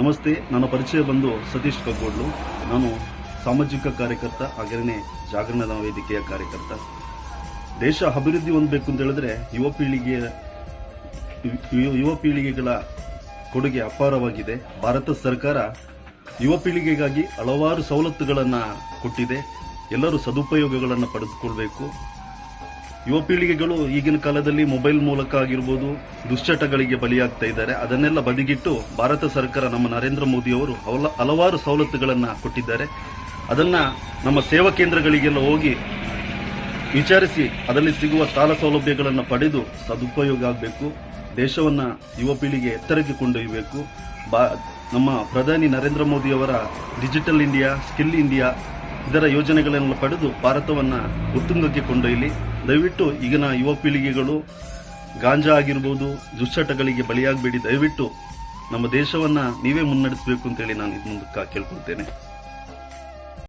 ನಮಸ್ತೆ, ನನ್ನ ಪರಿಚಯ ಬಂದು ಸತೀಶ್ ಕಗ್ಗೋಡ್ಲು. ನಾನು ಸಾಮಾಜಿಕ ಕಾರ್ಯಕರ್ತ ಹಾಗೆಯೇ ಜಾಗರಣದ ವೇದಿಕೆಯ ಕಾರ್ಯಕರ್ತ. ದೇಶ ಅಭಿವೃದ್ಧಿ ಹೊಂದಬೇಕು ಅಂತ ಹೇಳಿದ್ರೆ ಯುವ ಪೀಳಿಗೆಯ ಯುವ ಪೀಳಿಗೆಗಳ ಕೊಡುಗೆ ಅಪಾರವಾಗಿದೆ. ಭಾರತ ಸರ್ಕಾರ ಯುವ ಪೀಳಿಗೆಗಾಗಿ ಹಲವಾರು ಸವಲತ್ತುಗಳನ್ನು ಕೊಟ್ಟಿದೆ. ಎಲ್ಲರೂ ಸದುಪಯೋಗಗಳನ್ನು ಪಡೆದುಕೊಳ್ಬೇಕು. ಯುವ ಪೀಳಿಗೆಗಳು ಈಗಿನ ಕಾಲದಲ್ಲಿ ಮೊಬೈಲ್ ಮೂಲಕ ಆಗಿರ್ಬೋದು ದುಶ್ಚಟಗಳಿಗೆ ಬಲಿಯಾಗ್ತಾ ಇದ್ದಾರೆ. ಅದನ್ನೆಲ್ಲ ಬದಿಗಿಟ್ಟು ಭಾರತ ಸರ್ಕಾರ ನಮ್ಮ ನರೇಂದ್ರ ಮೋದಿ ಅವರು ಹಲ- ಹಲವಾರು ಸವಲತ್ತುಗಳನ್ನು ಕೊಟ್ಟಿದ್ದಾರೆ. ಅದನ್ನ ನಮ್ಮ ಸೇವಾ ಕೇಂದ್ರಗಳಿಗೆಲ್ಲ ಹೋಗಿ ವಿಚಾರಿಸಿ ಅದರಲ್ಲಿ ಸಿಗುವ ಸಾಲ ಸೌಲಭ್ಯಗಳನ್ನು ಪಡೆದು ಸದುಪಯೋಗ ಆಗಬೇಕು. ದೇಶವನ್ನ ಯುವ ಪೀಳಿಗೆ ಎತ್ತರಕ್ಕೆ ಕೊಂಡೊಯ್ಯಬೇಕು ನಮ್ಮ ಪ್ರಧಾನಿ ನರೇಂದ್ರ ಮೋದಿ ಅವರ ಡಿಜಿಟಲ್ ಇಂಡಿಯಾ, ಸ್ಕಿಲ್ ಇಂಡಿಯಾ ಇದರ ಯೋಜನೆಗಳನ್ನು ಪಡೆದು ಭಾರತವನ್ನು ಉತ್ತುಂಗಕ್ಕೆ ಕೊಂಡೊಯ್ಯಲಿ ದಯವಿಟ್ಟು ಈಗಿನ ಯುವ ಪೀಳಿಗೆಗಳು ಗಾಂಜಾ ಆಗಿರ್ಬೋದು, ದುಶ್ಚಟಗಳಿಗೆ ಬಲಿಯಾಗಬೇಡಿ. ದಯವಿಟ್ಟು ನಮ್ಮ ದೇಶವನ್ನ ನೀವೇ ಮುನ್ನಡೆಸಬೇಕು ಅಂತೇಳಿ ನಾನು ಇದ್ ಮುಂದಕ್ಕೆ ಕೇಳ್ಕೊಳ್ತೇನೆ.